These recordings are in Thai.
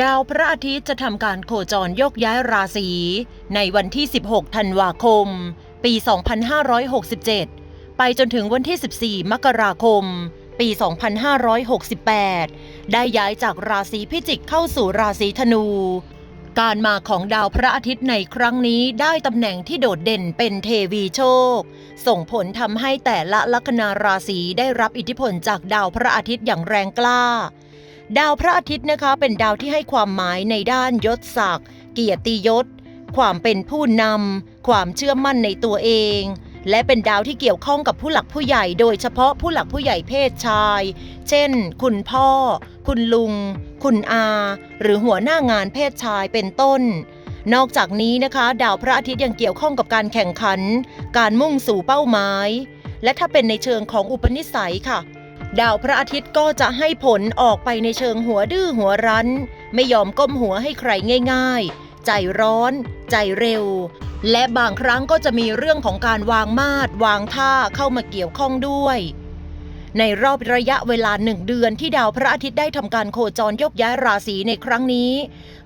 ดาวพระอาทิตย์จะทำการโคจรโยกย้ายราศีในวันที่ 16 ธันวาคม ปี 2567 ไปจนถึงวันที่ 14 มกราคม ปี 2568 ได้ย้ายจากราศีพิจิกเข้าสู่ราศีธนู การมาของดาวพระอาทิตย์ในครั้งนี้ได้ตำแหน่งที่โดดเด่นเป็นเทวีโชค ส่งผลทำให้แต่ละลัคนาราศีได้รับอิทธิพลจากดาวพระอาทิตย์อย่างแรงกล้า ดาวพระอาทิตย์นะคะเป็นดาวที่ให้ความหมายในด้านยศศักดิ์เกียรติยศ ความเป็นผู้นำความเชื่อมั่นในตัวเอง และเป็นดาวที่เกี่ยวข้องกับผู้หลักผู้ใหญ่ โดยเฉพาะผู้หลักผู้ใหญ่เพศชาย เช่น คุณพ่อ คุณลุง คุณอา หรือหัวหน้างานเพศชายเป็นต้นนอกจากนี้นะคะ ดาวพระอาทิตย์ยังเกี่ยวข้องกับการแข่งขัน การมุ่งสู่เป้าหมาย และถ้าเป็นในเชิงของอุปนิสัยค่ะ ดาวพระอาทิตย์ก็จะให้ผลออกไปในเชิงหัวดื้อหัวรั้น ไม่ยอมก้มหัวให้ใครง่าย ๆ ใจร้อน ใจเร็ว และบางครั้งก็จะมีเรื่องของการวางมาดวางท่าเข้ามาเกี่ยวข้องด้วย ในรอบระยะเวลาหนึ่งเดือนที่ดาวพระอาทิตย์ได้ทำการโคจรยกย้ายราศีในครั้งนี้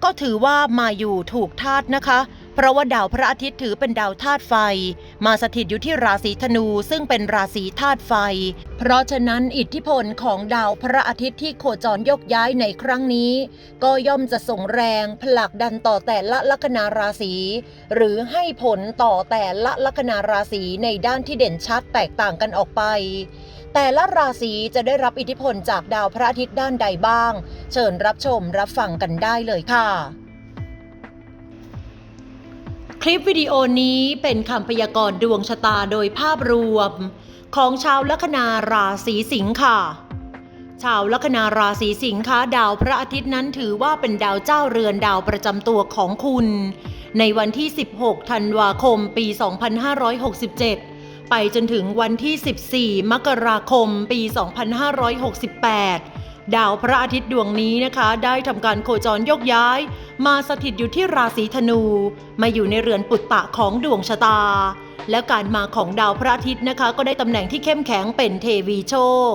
ก็ถือว่ามาอยู่ถูกธาตุนะคะ เพราะว่าดาวพระอาทิตย์ถือเป็นดาวธาตุไฟ มาสถิตอยู่ที่ราศีธนู ซึ่งเป็นราศีธาตุไฟ เพราะฉะนั้นอิทธิพลของดาวพระอาทิตย์ที่โคจรยกย้ายในครั้งนี้ ก็ย่อมจะส่งแรงผลักดันต่อแต่ละลัคนาราศีหรือให้ผลต่อแต่ละลัคนาราศีในด้านที่เด่นชัดแตกต่างกันออกไป แต่ละราศีจะได้รับอิทธิพลจากดาวพระอาทิตย์ด้านใดบ้าง เชิญรับชมรับฟังกันได้เลยค่ะ คลิปวิดีโอนี้เป็นคำพยากรณ์ดวงชะตาโดยภาพรวม ของชาวลัคนาราศีสิงค์ค่ะ ชาวลัคนาราศีสิงค์คะดาวพระอาทิตย์นั้นถือว่าเป็นดาวเจ้าเรือนดาวประจำตัวของคุณ ในวันที่ 16 ธันวาคม ปี 2567 ไปจนถึงวันที่ 14 มกราคม ปี 2568 ดาวพระอาทิตย์ดวงนี้นะคะ ได้ทำการโคจรยกย้าย มาสถิตอยู่ที่ราศีธนู มาอยู่ในเรือนปุตตะของดวงชะตา และการมาของดาวพระอาทิตย์นะคะ ก็ได้ตำแหน่งที่เข้มแข็งเป็นเทวีโชค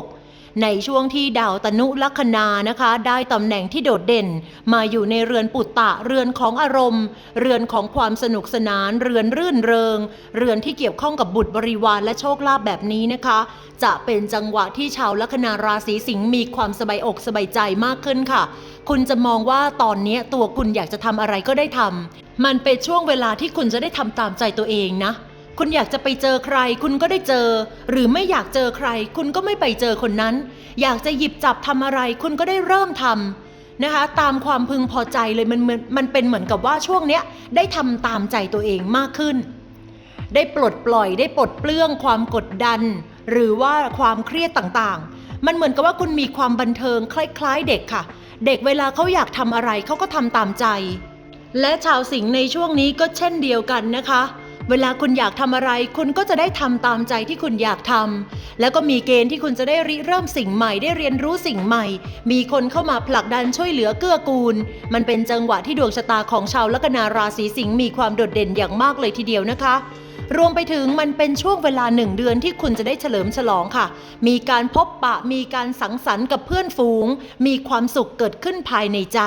ในช่วงที่ดาวตนุลัคนานะคะ ได้ตำแหน่งที่โดดเด่น มาอยู่ในเรือนปุตตะเรือนของอารมณ์ เรือนของความสนุกสนาน เรือนรื่นเริง เรือนที่เกี่ยวข้องกับบุตรบริวารและโชคลาภแบบนี้นะคะ จะเป็นจังหวะที่ชาวลัคนาราศีสิงห์มีความสบายอกสบายใจมากขึ้นค่ะ คุณจะมองว่าตอนนี้ตัวคุณอยากจะทำอะไรก็ได้ทำมันเป็นช่วงเวลาที่คุณจะได้ทำตามใจตัวเองนะ คุณอยากจะไปเจอใคร คุณก็ได้เจอ หรือไม่อยากเจอใคร คุณก็ไม่ไปเจอคนนั้น อยากจะหยิบจับทำอะไร คุณก็ได้เริ่มทำนะคะ ตามความพึงพอใจเลยมันมือนมันเป็นเหมือนกับว่าช่วงเนี้ยได้ทำตามใจตัวเองมากขึ้น ได้ปลดปล่อยได้ปลดเปลื้องความกดดัน หรือว่าความเครียดต่างๆ มันเหมือนกับว่าคุณมีความบันเทิงคล้ายๆ เด็กค่ะ เด็กเวลาเขาอยากทำอะไรเขาก็ทำตามใจ และชาวสิงห์ในช่วงนี้ก็เช่นเดียวกันนะคะ เวลาคุณอยากทำอะไร คุณก็จะได้ทำตามใจที่คุณอยากทำแล้วก็มีเกณฑ์ที่คุณจะได้ริเริ่มสิ่งใหม่ได้เรียนรู้สิ่งใหม่ มีคนเข้ามาผลักดันช่วยเหลือเกื้อกูล มันเป็นจังหวะที่ดวงชะตาของชาวลัคนาราศีสิงห์มีความโดดเด่นอย่างมากเลยทีเดียวนะคะ รวมไปถึงมันเป็นช่วงเวลาหนึ่งเดือนที่คุณจะได้เฉลิมฉลองค่ะ มีการพบปะมีการสังสรรค์กับเพื่อนฝูง มีความสุขเกิดขึ้นภายในใจ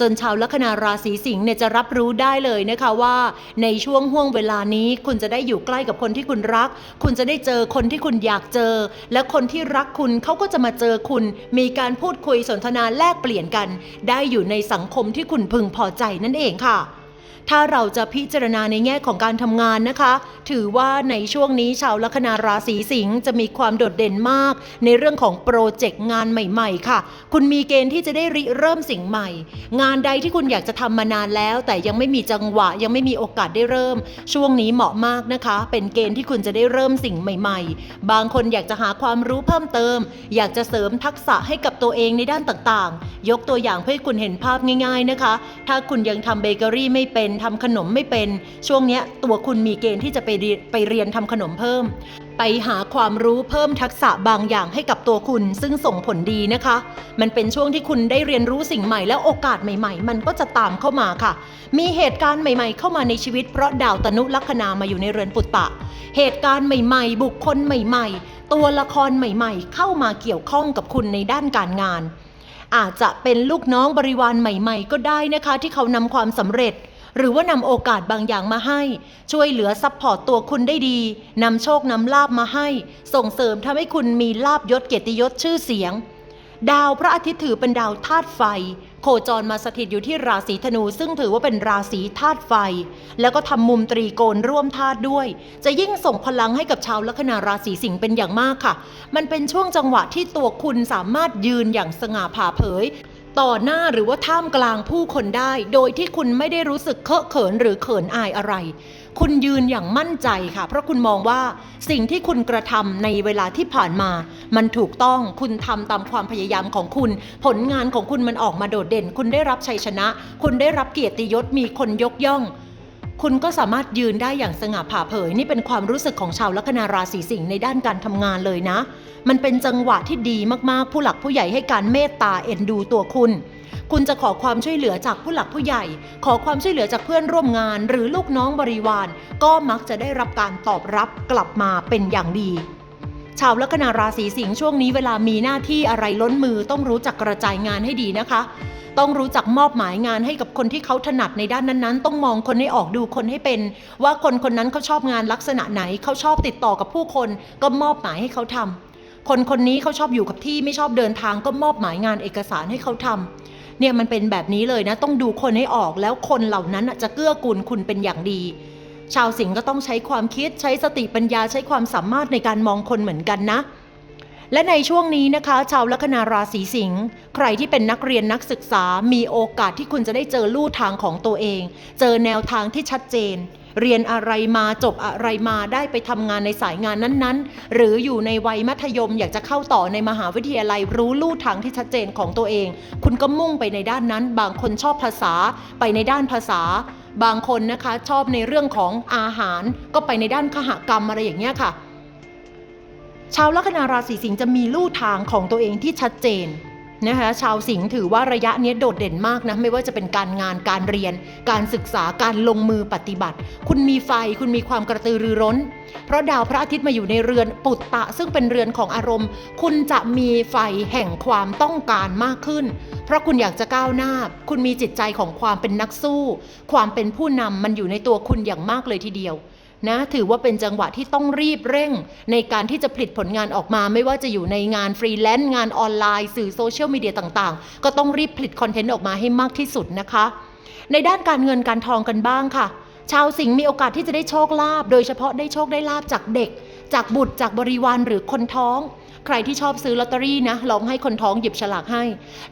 จนชาวลัคนาราศีสิงห์เนี่ยจะรับรู้ได้เลยนะคะว่า ในช่วงห่วงเวลานี้คุณจะได้อยู่ใกล้กับคนที่คุณรัก คุณจะได้เจอคนที่คุณอยากเจอ และคนที่รักคุณเขาก็จะมาเจอคุณ มีการพูดคุยสนทนาแลกเปลี่ยนกัน ได้อยู่ในสังคมที่คุณพึงพอใจนั่นเองค่ะ ถ้าเราจะพิจารณาในแง่ของการทำงานนะคะ ถือว่าในช่วงนี้ชาวลัคนาราศีสิงห์จะมีความโดดเด่นมาก ในเรื่องของโปรเจกต์งานใหม่ๆ ค่ะ คุณมีเกณฑ์ที่จะได้ริเริ่มสิ่งใหม่ งานใดที่คุณอยากจะทำมานานแล้ว แต่ยังไม่มีจังหวะยังไม่มีโอกาสได้เริ่ม ช่วงนี้เหมาะมากนะคะ เป็นเกณฑ์ที่คุณจะได้เริ่มสิ่งใหม่ ๆ บางคนอยากจะหาความรู้เพิ่มเติม อยากจะเสริมทักษะให้กับตัวเองในด้านต่างๆ ยกตัวอย่างเพื่อให้คุณเห็นภาพง่าย ๆนะคะ ถ้าคุณยังทำเบเกอรี่ไม่เป็นทำขนมไม่เป็น ช่วงนี้ตัวคุณมีเกณฑ์ที่จะไปไปเรียนทำขนมเพิ่ม ไปหาความรู้เพิ่มทักษะบางอย่างให้กับตัวคุณ ซึ่งส่งผลดีนะคะ มันเป็นช่วงที่คุณได้เรียนรู้สิ่งใหม่และโอกาสใหม่ ๆ มันก็จะตามเข้ามาค่ะ มีเหตุการณ์ใหม่ ๆ เข้ามาในชีวิตเพราะดาวตนุลัคนามาอยู่ในเรือนปุตตะ เหตุการณ์ใหม่ ๆ บุคคลใหม่ ๆ ตัวละครใหม่ ๆ เข้ามาเกี่ยวข้องกับคุณในด้านการงานอาจจะเป็นลูกน้องบริวารใหม่ ๆ ก็ได้นะคะ ที่เขานำความสำเร็จ หรือว่านำโอกาสบางอย่างมาให้ ช่วยเหลือซัพพอร์ตตัวคุณได้ดีนำโชคนำลาบมาให้ ส่งเสริมทำให้คุณมีลาบยศเกียรติยศชื่อเสียง ดาวพระอาทิตย์ถือเป็นดาวธาตุไฟ โคจรมาสถิตอยู่ที่ราศีธนู ซึ่งถือว่าเป็นราศีธาตุไฟ แล้วก็ทำมุมตรีโกณร่วมธาตุด้วย จะยิ่งส่งพลังให้กับชาวลัคนาราศีสิงห์เป็นอย่างมากค่ะ มันเป็นช่วงจังหวะที่ตัวคุณสามารถยืนอย่างสง่าผ่าเผย ต่อหน้าหรือว่าท่ามกลางผู้คนได้ โดยที่คุณไม่ได้รู้สึกเคอะเขินหรือเขินอายอะไร คุณยืนอย่างมั่นใจค่ะ เพราะคุณมองว่าสิ่งที่คุณกระทำในเวลาที่ผ่านมา มันถูกต้องคุณทำตามความพยายามของคุณ ผลงานของคุณมันออกมาโดดเด่น คุณได้รับชัยชนะ คุณได้รับเกียรติยศมีคนยกย่อง คุณก็สามารถยืนได้อย่างสง่าผ่าเผย นี่เป็นความรู้สึกของชาวลัคนาราศีสิงห์ในด้านการทำงานเลยนะ มันเป็นจังหวะที่ดีมากๆ ผู้หลักผู้ใหญ่ให้การเมตตาเอ็นดูตัวคุณ คุณจะขอความช่วยเหลือจากผู้หลักผู้ใหญ่ ขอความช่วยเหลือจากเพื่อนร่วมงาน หรือลูกน้องบริวาร ก็มักจะได้รับการตอบรับกลับมาเป็นอย่างดี ชาวลัคนาราศีสิงห์ช่วงนี้เวลามีหน้าที่อะไรล้นมือต้องรู้จักกระจายงานให้ดีนะคะ ต้องรู้จักมอบหมายงานให้กับคนที่เขาถนัดในด้านนั้นๆ ต้องมองคนให้ออกดูคนให้เป็น ว่าคนคนนั้นเขาชอบงานลักษณะไหนเขาชอบติดต่อกับผู้คน ก็มอบหมายให้เขาทำคนคนนี้เขาชอบอยู่กับที่ไม่ชอบเดินทางก็มอบหมายงานเอกสารให้เขาทำเนี่ยมันเป็นแบบนี้เลยนะ ต้องดูคนให้ออกแล้วคนเหล่านั้นจะเกื้อกูลคุณเป็นอย่างดี ชาวสิงห์ก็ต้องใช้ความคิดใช้สติปัญญาใช้ความสามารถในการมองคนเหมือนกันนะ และในช่วงนี้นะคะ ชาวลัคนาราศีสิงห์ใครที่เป็นนักเรียนนักศึกษา มีโอกาสที่คุณจะได้เจอลู่ทางของตัวเอง เจอแนวทางที่ชัดเจน เรียนอะไรมาจบอะไรมาได้ไปทำงานในสายงานนั้นๆ หรืออยู่ในวัยมัธยมอยากจะเข้าต่อในมหาวิทยาลัยรู้ลู่ทางที่ชัดเจนของตัวเอง คุณก็มุ่งไปในด้านนั้น บางคนชอบภาษาไปในด้านภาษา บางคนนะคะชอบในเรื่องของอาหารก็ไปในด้านขหกรรมอะไรอย่างเงี้ยค่ะ ชาวลัคนาราศีสิงห์จะมีลู่ทางของตัวเองที่ชัดเจน นะคะชาวสิงห์ถือว่าระยะนี้โดดเด่นมากนะไม่ว่าจะเป็นการงานการเรียน การศึกษาการลงมือปฏิบัติ คุณมีไฟคุณมีความกระตือรือร้น เพราะดาวพระอาทิตย์มาอยู่ในเรือนปุตตะ ซึ่งเป็นเรือนของอารมณ์ คุณจะมีไฟแห่งความต้องการมากขึ้น เพราะคุณอยากจะก้าวหน้า คุณมีจิตใจของความเป็นนักสู้ ความเป็นผู้นำมันอยู่ในตัวคุณอย่างมากเลยทีเดียว นะถือว่าเป็นจังหวะที่ต้องรีบเร่ง ในการที่จะผลิตผลงานออกมา ไม่ว่าจะอยู่ในงานฟรีแลนซ์งานออนไลน์ สื่อโซเชียลมีเดียต่างๆ ก็ต้องรีบผลิตคอนเทนต์ออกมาให้มากที่สุดนะคะ ในด้านการเงินการทองกันบ้างค่ะ ชาวสิงห์มีโอกาสที่จะได้โชคลาภโดยเฉพาะได้โชคได้ลาบจากเด็ก จากบุตรจากบริวารหรือคนท้อง ใครที่ชอบซื้อลอตเตอรี่นะลองให้คนท้องหยิบฉลากให้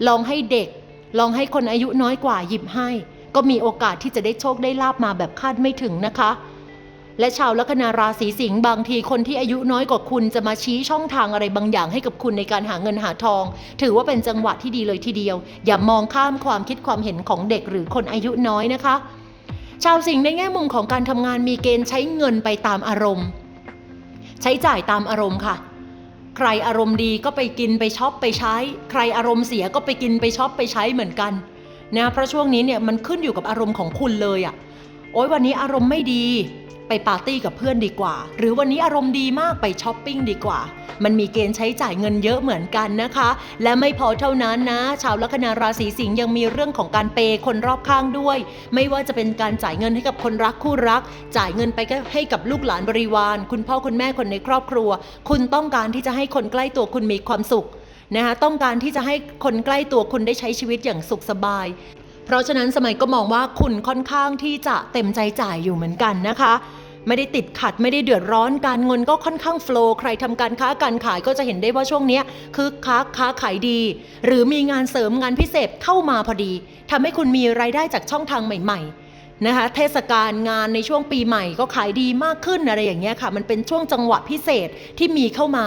ลองให้เด็ก ลองให้คนอายุน้อยกว่าหยิบให้ ก็มีโอกาสที่จะได้โชคได้ลาบมาแบบคาดไม่ถึงนะคะ และชาวลัคนาราศีสิงห์บางทีคนที่อายุน้อยกว่าคุณจะมาชี้ช่องทางอะไรบางอย่างให้กับคุณในการหาเงินหาทอง ถือว่าเป็นจังหวะที่ดีเลยทีเดียว อย่ามองข้ามความคิดความเห็นของเด็กหรือคนอายุน้อยนะคะ ชาวสิงห์ในแง่มุมของการทำงานมีเกณฑ์ใช้เงินไปตามอารมณ์ ใช้จ่ายตามอารมณ์ค่ะใครอารมณ์ดีก็ไปกินไปช็อปไปใช้ ใครอารมณ์เสียก็ไปกินไปช็อปไปใช้เหมือนกันนะเพราะช่วงนี้เนี่ยมันขึ้นอยู่กับอารมณ์ของคุณเลยอะ่ะโอ๊ยวันนี้อารมณ์ไม่ดี ไปปาร์ตี้กับเพื่อนดีกว่า หรือวันนี้อารมณ์ดีมากไปช้อปปิ้งดีกว่า มันมีเกณฑ์ใช้จ่ายเงินเยอะเหมือนกันนะคะ และไม่พอเท่านั้นนะ ชาวลัคนาราศีสิงห์ยังมีเรื่องของการเปย์คนรอบข้างด้วย ไม่ว่าจะเป็นการจ่ายเงินให้กับคนรักคู่รัก จ่ายเงินไปให้กับลูกหลานบริวาร คุณพ่อคุณแม่คนในครอบครัว คุณต้องการที่จะให้คนใกล้ตัวคุณมีความสุขนะคะต้องการที่จะให้คนใกล้ตัวคุณได้ใช้ชีวิตอย่างสุขสบายเพราะฉะนั้นสมัยก็มองว่าคุณค่อนข้างที่จะเต็มใจจ่ายอยู่เหมือนกันนะคะ ไม่ได้ติดขัดไม่ได้เดือดร้อนการเงินก็ค่อนข้างโฟล์ใครทำการค้าการขายก็จะเห็นได้ว่าช่วงนี้คึกคักค้าขายดี หรือมีงานเสริมงานพิเศษเข้ามาพอดีทำให้คุณมีรายได้จากช่องทางใหม่ ๆนะคะเทศกาลงานในช่วงปีใหม่ก็ขายดีมากขึ้นอะไรอย่างเงี้ยค่ะ มันเป็นช่วงจังหวะพิเศษที่มีเข้ามา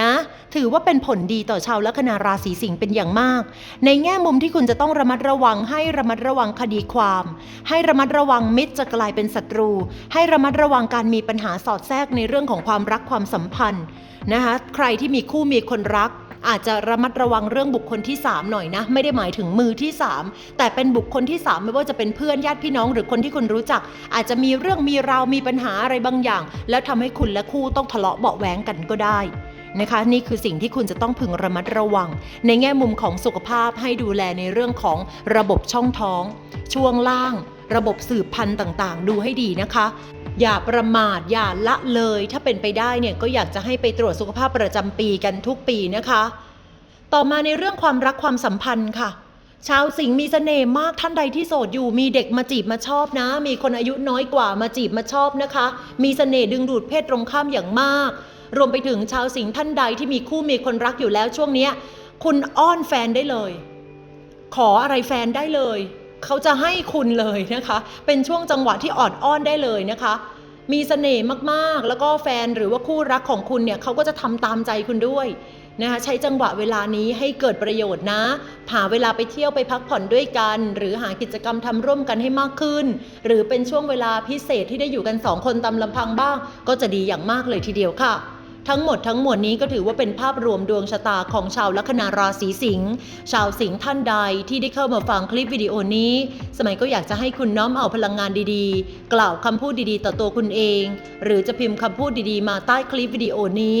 นะ ถือว่าเป็นผลดีต่อชาวลัคนาราศีสิงห์เป็นอย่างมาก ในแง่มุมที่คุณจะต้องระมัดระวังให้ระมัดระวังคดีความ ให้ระมัดระวังมิตรจะกลายเป็นศัตรู ให้ระมัดระวังการมีปัญหาสอดแทรกในเรื่องของความรักความสัมพันธ์นะคะใครที่มีคู่มีคนรักอาจจะระมัดระวังเรื่องบุคคลที่ 3 หน่อยนะ ไม่ได้หมายถึงมือที่ 3 แต่เป็นบุคคลที่ 3 ไม่ว่าจะเป็นเพื่อนญาติพี่น้องหรือคนที่คุณรู้จัก อาจจะมีเรื่องมีราวมีปัญหาอะไรบางอย่าง แล้วทำให้คุณและคู่ต้องทะเลาะเบาะแว้งกันก็ได้ นะคะ นี่คือสิ่งที่คุณจะต้องพึงระมัดระวัง ในแง่มุมของสุขภาพให้ดูแลในเรื่องของระบบช่องท้อง ช่วงล่าง ระบบสืบพันธุ์ต่างๆ ดูให้ดีนะคะอย่าประมาทอย่าละเลย ถ้าเป็นไปได้เนี่ยก็อยากจะให้ไปตรวจสุขภาพประจำปีกันทุกปีนะคะ ต่อมาในเรื่องความรักความสัมพันธ์ค่ะ ชาวสิงห์มีเสน่ห์มากท่านใดที่โสดอยู่มีเด็กมาจีบมาชอบนะ มีคนอายุน้อยกว่ามาจีบมาชอบนะคะ มีเสน่ห์ดึงดูดเพศตรงข้ามอย่างมาก รวมไปถึงชาวสิงห์ท่านใดที่มีคู่มีคนรักอยู่แล้วช่วงนี้คุณอ้อนแฟนได้เลย ขออะไรแฟนได้เลย เขาจะให้คุณเลยนะคะ เป็นช่วงจังหวะที่ออดอ้อนได้เลยนะคะ มีเสน่ห์มากๆ แล้วก็แฟนหรือว่าคู่รักของคุณเนี่ยเขาก็จะทำตามใจคุณด้วยนะคะใช้จังหวะเวลานี้ให้เกิดประโยชน์นะหาเวลาไปเที่ยวไปพักผ่อนด้วยกัน หรือหากิจกรรมทำร่วมกันให้มากขึ้น หรือเป็นช่วงเวลาพิเศษที่ได้อยู่กันสองคนตามลำพังบ้าง ก็จะดีอย่างมากเลยทีเดียวค่ะ ทั้งหมดทั้งมวลนี้ก็ถือว่าเป็นภาพรวมดวงชะตาของชาวลัคนาราศีสิงห์ชาวสิงห์ท่านใดที่ได้เข้ามาฟังคลิปวิดีโอนี้ สมัยก็อยากจะให้คุณน้อมเอาพลังงานดีๆ กล่าวคำพูดดีๆ ต่อตัวคุณเอง หรือจะพิมพ์คำพูดดีๆ มาใต้คลิปวิดีโอนี้